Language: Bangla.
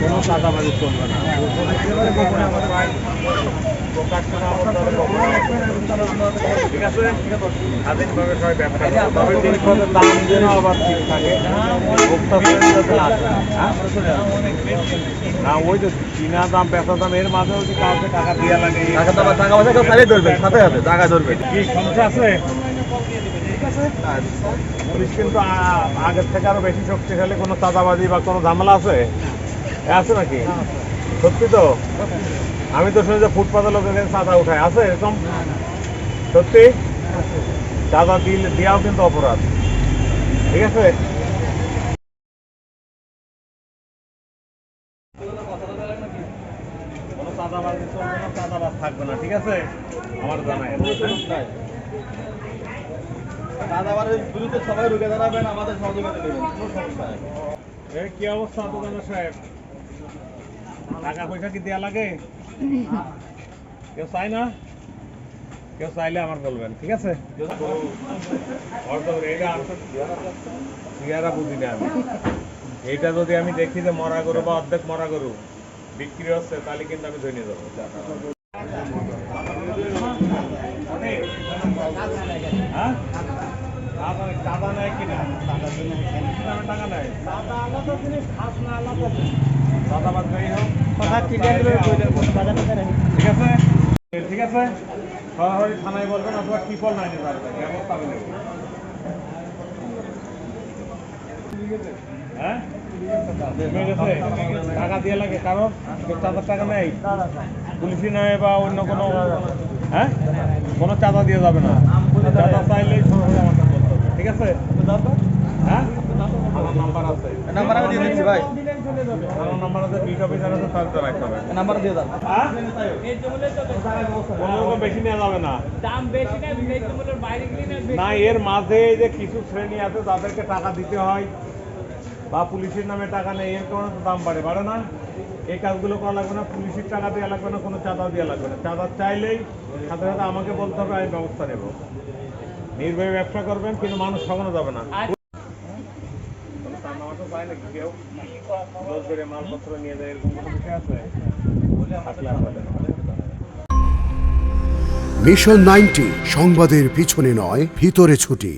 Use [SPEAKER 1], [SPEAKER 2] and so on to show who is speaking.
[SPEAKER 1] কোনো চাঁদাবাজি চলবে না। ঠিক আছে স্বাধীনভাবে সবাই ব্যবসা তবে জিনিসপত্রের দাম যেন আবার ঠিক থাকে ভোক্তা যাতে না? না ওই তো কিনা দাম বেচা দাম এর মাঝে যদি কাউকে টাকা দেওয়া লাগে
[SPEAKER 2] টাকা টাকা টাকা পয়সা কেউ তাহলেই ধরবেন সাথে সাথে টাকা ধরবেন
[SPEAKER 1] কি সমস্যা আছে পুলিশ কিন্তু আগের থেকে আরও বেশি শক্তিশালী কোনো চাঁদাবাজি বা কোনো ঝামেলা আছে আছে নাকি? সত্যি তো? আমি তো শুনেছি ফুটপাতে লোকের কাছে চাঁদা উঠায়। আছে এরকম? সত্যি? চাঁদা দিলে দেওয়াও কিন্তু অপরাধ। ঠিক আছে? থাকবে না ঠিক আছে? আমার জানাই
[SPEAKER 2] দাদাবারের বিরুদ্ধে সবাই রুখে দাঁড়াবেন আমাদের সহযোগিতা দেবেন কোনো সমস্যা
[SPEAKER 1] কি অবস্থা দোকানের সাহেব? টাকা পয়সা কি দেয়া লাগে? কেউ চাই না? কেউ চাইলে আমার বলবেন, ঠিক আছে? চেহারা বুঝি না আমি। এইটা যদি আমি দেখি যে মরা গরু বা অর্ধেক মরা গরু বিক্রি হচ্ছে, তাহলে কিন্তু আমি ধরে যাব হ্যাঁ? চাঁদা চাঁদা নেয় কিনা? টাকা নেয়। চাঁদা আলাদা জিনিস খাস না আলাদা চাঁদা বাদ গাড়ি হোক। ঠিক আছে? ঠিক আছে? সরাসরি থানায় বলবেন অথবা টিপল নাইনে পারবেন হ্যাঁ? টাকা দিয়ে লাগে কারণ চাঁদার টাকা নেই। পুলিশি নয় বা অন্য কোনো হ্যাঁ? কোনো চাঁদা দিয়ে যাবে না। চাঁদা চাইলেই সরাসরি আমার। ঠিক আছে? হ্যাঁ? আমার নাম্বার আছে।
[SPEAKER 2] নাম্বার আমি দিয়ে দিচ্ছি ভাই।
[SPEAKER 1] আমার নাম্বার আছে বিট অফিসার আছে তার দ্বারা রাখতে হবে।
[SPEAKER 2] নাম্বার দিয়ে দাও।
[SPEAKER 1] হ্যাঁ? কোনো বেশি নেওয়া যাবে না।
[SPEAKER 3] দাম বেশি না ভেজিটেবলের বাইরে গেলে না
[SPEAKER 1] এর মাঝে যে কিছু শ্রেণি আছে তাদেরকে টাকা দিতে হয় বা পুলিশের নামে টাকা নেই এর কারণে তো দাম বাড়ে বাড়ে না। এই কাজগুলো করা লাগবে না পুলিশের টাকা দেওয়া লাগবে না কোনো চাঁদা দেওয়া লাগবে না। চাঁদা চাইলেই সাথে সাথে আমাকে বলতে হবে আমি ব্যবস্থা নেব। নির্ভয়ে ব্যবসা করবেন কিন্তু মানুষ ঠকানো যাবে না। মালপত্র নিয়ে যায় এরকম কোনো বিষয় আছে
[SPEAKER 4] মিশন নাইনটি সংবাদের পিছনে নয় ভিতরে ছুটি।